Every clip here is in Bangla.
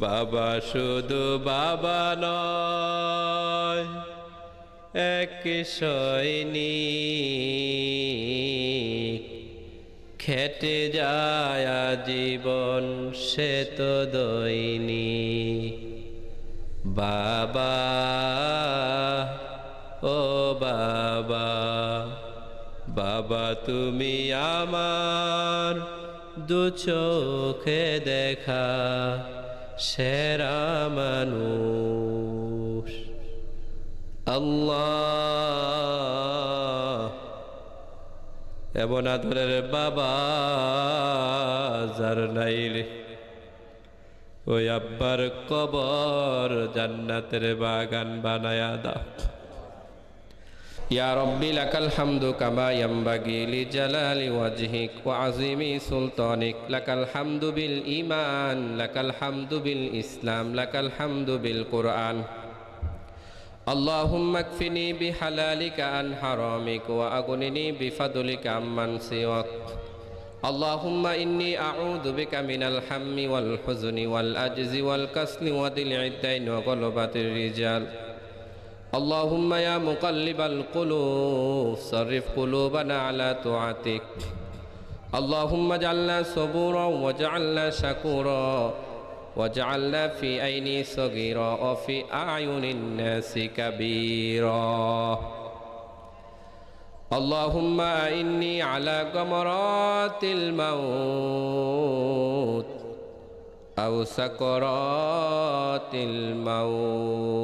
বাবা শুধু বাবা নয়, এক সৈনিক। খেটে যায় জীবন সে তো দৈনিক। বাবা, ও বাবা বাবা তুমি আমার দু চোখে দেখা। সেরা আল্লাহ। এমন আদরের বাবা যার নাইল ওই আব্বার কবর জান্নাতের বাগান বানায়া দাও। يا ربي لك الحمد كما ينبغي لجلال وجهك وعظيم سلطانك لك الحمد بالإيمان لك الحمد بالإسلام لك الحمد بالقرآن اللهم اكفني بحلالك عن حرامك وأغنني بفضلك عمن سواك اللهم إني أعوذ بك من الهم والحزن والأجز والكسل ودلع الدين وغلبة الرجال اللهم يا مقلب القلوب صرف قلوبنا على طاعتك. اللهم اجعلنا صبورا واجعلنا شكورا واجعلنا في عيني صغيرا وفي أعين الناس كبيرا. اللهم إني على غمرات الموت أو سكرات الموت.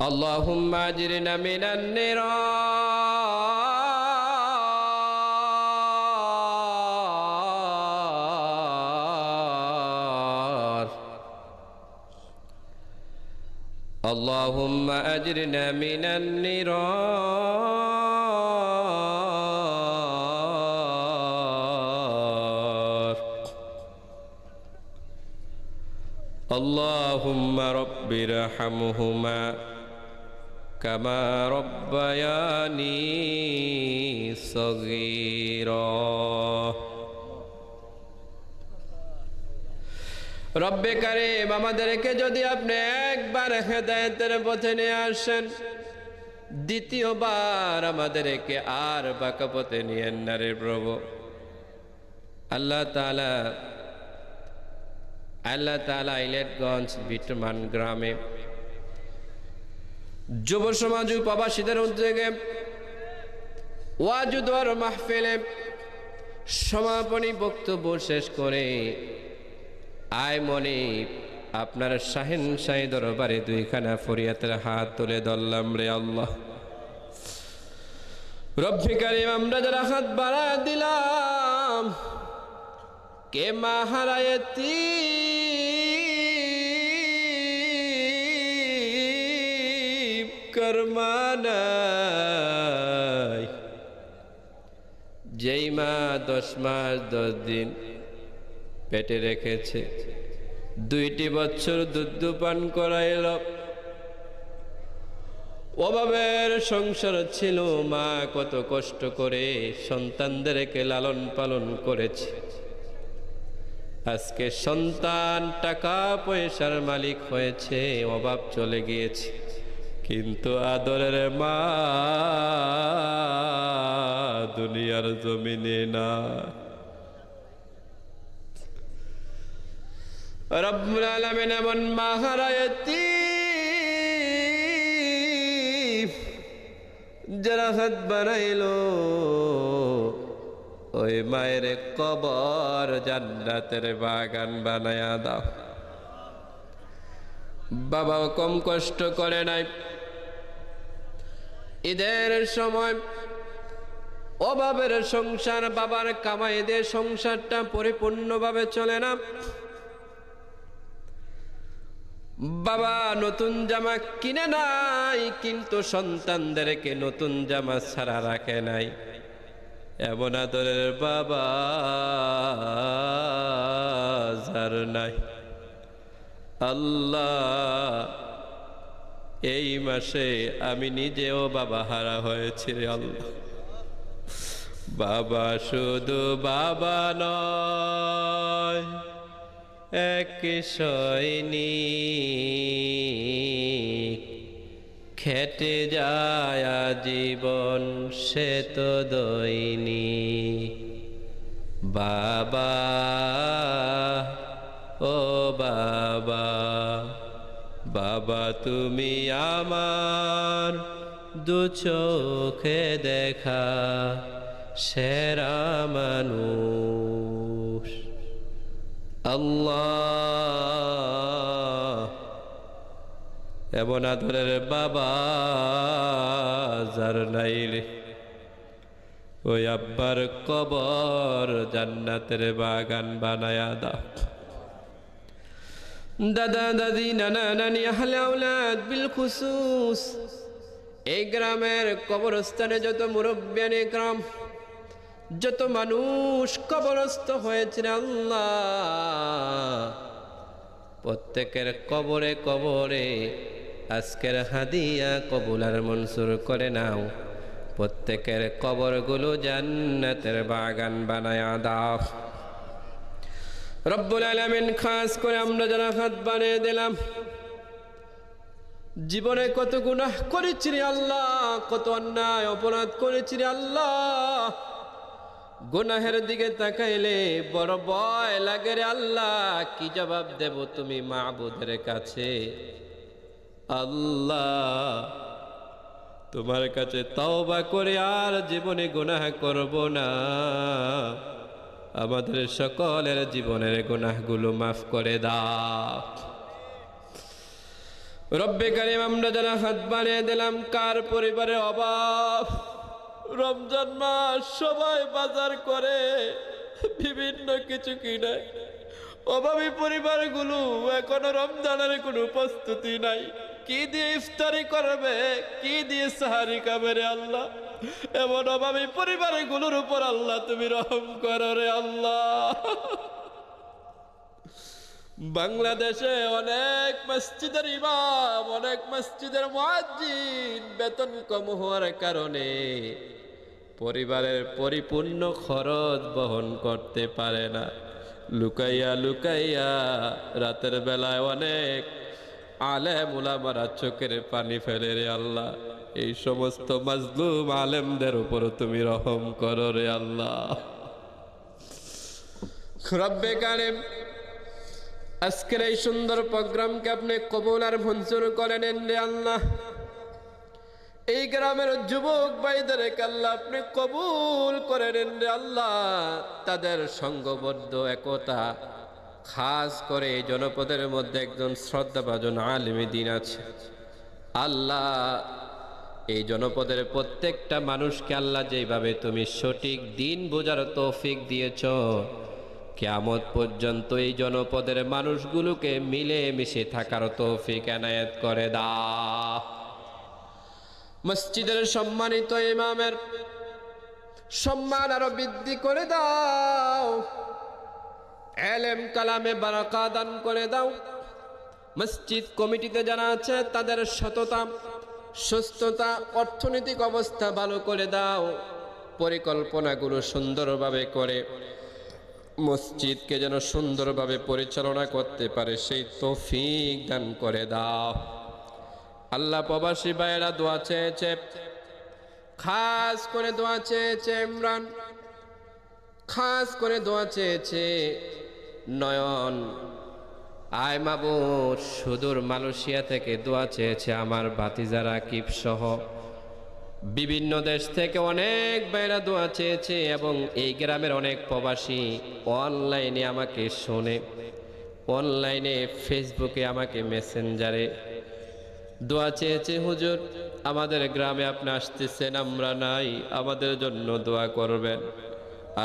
اللهم أجرنا من النيران اللهم أجرنا من النيران اللهم رب ارحمهما. كما ربياني صغيرا রব্বে কারিম আমাদেরকে যদি আপনি একবার হেদায়তের পথে নিয়ে আসেন দ্বিতীয়বার আমাদেরকে আর বাঁকা পথে নিয়ে না রে প্রভু আল্লাহ তালা আল্লাহ তালা ইলেটগঞ্জ বিটমান গ্রামে যুব সমাজ প্রবাসীদের উদ্যোগে ওয়াজুদর মাহফিলে সমাপনী বক্তব্য শেষ করে আয় মনে আপনার শাহিন শাহী দরবারে দুইখানা ফরিয়াতের হাত তুলে ধরলাম রে আল্লাহ। রব্বি আমরা যারা হাত বাড়া দিলাম, কে মা হারায়তি কর্মানাই যেই মা দশ মাস দশ দিন পেটে রেখেছে, দুইটি বছর দুধ পান করাইল। অভাবের সংসার ছিল, মা কত কষ্ট করে সন্তানদেরকে লালন পালন করেছে। আজকে সন্তান, টাকা, পয়সার মালিক হয়েছে, অভাব চলে গিয়েছে। কিন্তু আদরের মা দুনিয়ার জমিনে না। রব্বুল আলামিন এমন মা হারায়তি যারা হাত বানাইলো। ওই মায়ের কবর জান্নাতের বাগান বানায়া দাও। বাবা কম কষ্ট করে নাই। ঈদের সময় অভাবের সংসার, বাবার কামাই দিয়ে সংসারটা পরিপূর্ণভাবে চলে না। বাবা নতুন জামা কিনে নাই, কিন্তু সন্তানদেরকে নতুন জামা ছাড়া রাখে নাই। এমন আদরের বাবা যার নাই। আল্লাহ এই মাসে আমি নিজেও বাবা হারা হয়েছি আল্লাহ। বাবা শুধু বাবা নয়, এক সৈনিক। খেটে যায় জীবন সে তো দৈনিক। বাবা, ও বাবা বাবা, তুমি আমার দু চোখে দেখা সেরা মানুষ। এমন আদরের বাবা যার নাইলে ওই আব্বার কবর জান্নাতের বাগান বানায়া দাও। দাদা দাদি নানা নানি আহলে আউলাদ বিল খুসুস। এই গ্রামের কবরস্থানে যত মুরব্বিয়ানি গ্রাম যত মানুষ কবরস্থ হয়েছে আল্লাহ। প্রত্যেকের কবরে কবরে আজকের হাদিয়া কবুলার মনসুর করে নাও। প্রত্যেকের কবরগুলো জান্নাতের বাগান বানায় দাও। রব্বুল আলামিন খাস করে আমরা যারা হাত বানিয়ে দিলাম। জীবনে কত গুনাহ করেছি রে আল্লাহ, কত অন্যায় অপরাধ করেছি রে আল্লাহ। গুনাহের দিকে তাকাইলে বড় ভয় লাগে রে আল্লাহ, কি জবাব দেব তুমি মাবুদের কাছে? আল্লাহ, তোমার কাছে তওবা করে আর জীবনে গুনাহ করব না। আমাদের সকলের জীবনের গুনাহগুলো মাফ করে দাও। রব্বে কারিম, আমরা যারা হাত বানিয়ে দিলাম, কার পরিবারে অভাব? রমজান মাস সবাই বাজার করে, বিভিন্ন কিছু কিনে। অভাবী পরিবারগুলো এখনও রমজানের কোনো প্রস্তুতি নাই। কি দিয়ে ইফতারি করবে, কি দিয়ে সাহারি খাবে আল্লাহ? এমন অভাবী পরিবারগুলোর উপর আল্লাহ তুমি রহম করো রে আল্লাহ। বাংলাদেশে অনেক মসজিদের ইমাম, অনেক মসজিদের মুয়াজ্জিন বেতন কম হওয়ার কারণে পরিবারের পরিপূর্ণ খরচ বহন করতে পারে না। লুকাইয়া লুকাইয়া রাতের বেলায় অনেক আলেম উলামারা চোখের পানি ফেলে রে আল্লাহ। এই সমস্ত মাজলুম আলেমদের উপর তুমি রহম করো রে আল্লাহ। রব্বে কারিম, আজকের এই সুন্দর প্রোগ্রামকে আপনি কবুল আর মঞ্জুর করে নেন রে আল্লাহ। এই গ্রামের যুবক ভাইদের আল্লাহ আপনি কবুল করে নেন রে আল্লাহ। তাদের সঙ্গবদ্ধ একতা, খাস করে এই জনপদের মধ্যে একজন শ্রদ্ধাভাজন আলিমী দিন আছে। আল্লাহ এই জনপদের প্রত্যেকটা মানুষকে আল্লাহ যেভাবে তুমি সঠিক দিন বোঝার তৌফিক দিয়েছ, কেয়ামত পর্যন্ত এই জনপদের মানুষগুলোকে মিলে মিশে থাকার তৌফিক এনায়েত করে দাও। মসজিদের সম্মানিত ইমামের সম্মান আরও বৃদ্ধি করে দাও। এলেম কালামে বারাকা দান করে দাও। মসজিদ কমিটিতে যারা আছে, তাদের সততা সুস্থতা, অর্থনৈতিক অবস্থা ভালো করে দাও, পরিকল্পনাগুলো সুন্দরভাবে করে। মসজিদকে যেন সুন্দরভাবে পরিচালনা করতে পারে, সেই তৌফিক দান করে দাও। আল্লাহ প্রবাসী ভাইয়েরা দোয়া চেয়েছে, খাস করে দোয়া চেয়েছে ইমরান, খাস করে দোয়া চেয়েছে নয়ন। আয় মাবুর সুদূর মালয়েশিয়া থেকে দোয়া চেয়েছে আমার ভাতিজারা কিপ সহ বিভিন্ন দেশ থেকে অনেক বাইরা দোয়া চেয়েছে এবং এই গ্রামের অনেক প্রবাসী অনলাইনে আমাকে শোনে, অনলাইনে ফেসবুকে আমাকে মেসেঞ্জারে দোয়া চেয়েছে, হুজুর, আমাদের গ্রামে আপনি আসতেছেন, আমরা নাই, আমাদের জন্য দোয়া করবেন।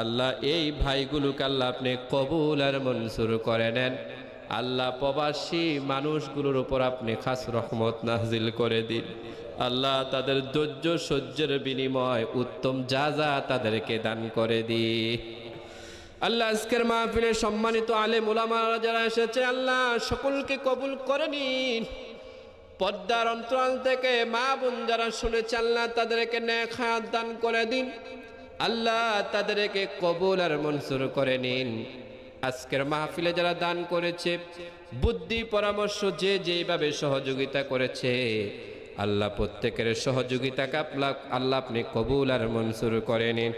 আল্লাহ, এই ভাইগুলোকে আল্লাহ আপনি কবুল আর মনসুর করে নেন। আল্লাহ প্রবাসী মানুষগুলোর উপর আপনি খাস রহমত নাজিল করে দিন। আল্লাহ তাদের ধৈর্য সহ্যের বিনিময় উত্তম যা যা তাদেরকে দান করে দি আল্লাহ আজকের মাহফিলে সম্মানিত আলে ওলামারা যারা এসেছে, আল্লাহ সকলকে কবুল করে নিন। পদ্মার অন্তরাল থেকে মা বোন যারা শুনেছে, আল্লাহ তাদেরকে নেখাত দান করে দিন। আল্লাহ তাদেরকে কবুল আর মনসুর করে নিন। আজকের মাহফিলে যারা দান করেছে, বুদ্ধি, পরামর্শ যে যেইভাবে সহযোগিতা করেছে, আল্লাহ প্রত্যেকের সহযোগিতাকে আপলা- আল্লাহ আপনি কবুল আর মনসুর করে নিন।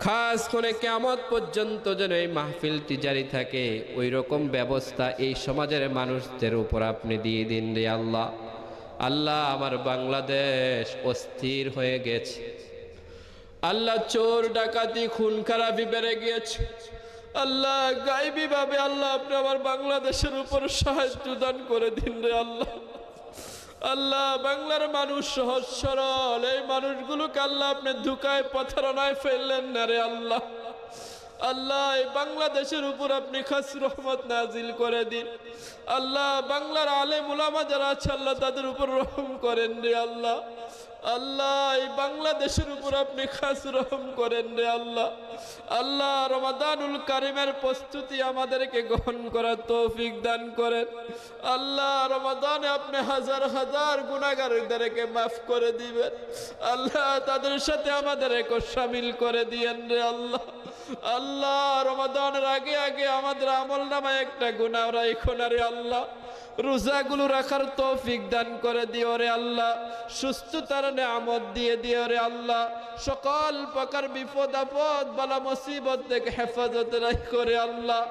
খাস করে কেমত পর্যন্ত যেন এই মাহফিলটি জারি থাকে ওই রকম ব্যবস্থা এই সমাজের মানুষদের উপর আপনি দিয়ে দিন রে আল্লাহ। আল্লাহ আমার বাংলাদেশ অস্থির হয়ে গেছে। আল্লাহ চোর, ডাকাতি খুন খারাপি বেড়ে গিয়েছে। আল্লাহ, গাইবি ভাবে আল্লাহ, আপনি আমার বাংলাদেশের উপর সাহায্য দান করে দিন রে আল্লাহ। আল্লাহ, বাংলার মানুষ সহজ সরল, এই মানুষগুলোকে আল্লাহ আপনি ধুকায় প্রতারণায় ফেললেন না রে আল্লাহ। আল্লাহ বাংলাদেশের উপর আপনি খাস রহমত নাজিল করে দিন। আল্লাহ, বাংলার আলেম উলামা যারা আছে, আল্লাহ তাদের উপর রহম করেন রে আল্লাহ। আল্লাহ, এই বাংলাদেশের উপর আপনি খাস রহম করেন রে আল্লাহ। আল্লাহ, রমাদানুল কারিমের প্রস্তুতি আমাদেরকে গ্রহণ করার তৌফিক দান করেন। আল্লাহ, রমাদানে আপনি হাজার হাজার গুণাগারদেরকে মাফ করে দিবেন। আল্লাহ, তাদের সাথে আমাদেরকে সামিল করে দিয়েন রে আল্লাহ। আল্লাহ, রমাদানের আগে আগে আমাদের আমল নামায় একটা গুণা রাখো না রে আল্লাহ। রোজাগুলো রাখার তৌফিক দান করে দিও রে আল্লাহ। সুস্থতার নেয়ামত দিয়ে দিও রে আল্লাহ। সকল প্রকার বিপদ আপদ, বালা মুসিবত থেকে হেফাজত রাখো রে আল্লাহ।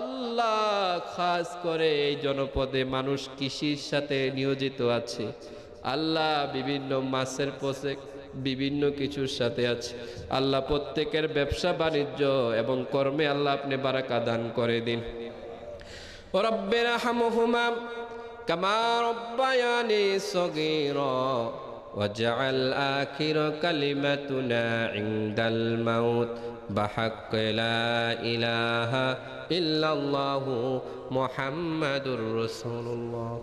আল্লাহ খাস করে এই জনপদে মানুষ কৃষির সাথে নিয়োজিত আছে। আল্লাহ বিভিন্ন মাছের পোষে বিভিন্ন কিছুর সাথে আছে। আল্লাহ প্রত্যেকের ব্যবসা বাণিজ্য এবং কর্মে আল্লাহ আপনি বারাকা দান করে দিন। رب ارحمهما كما ربياني صغيرا واجعل آخر كلمتنا عند الموت بحق لا إله إلا الله محمد رسول الله.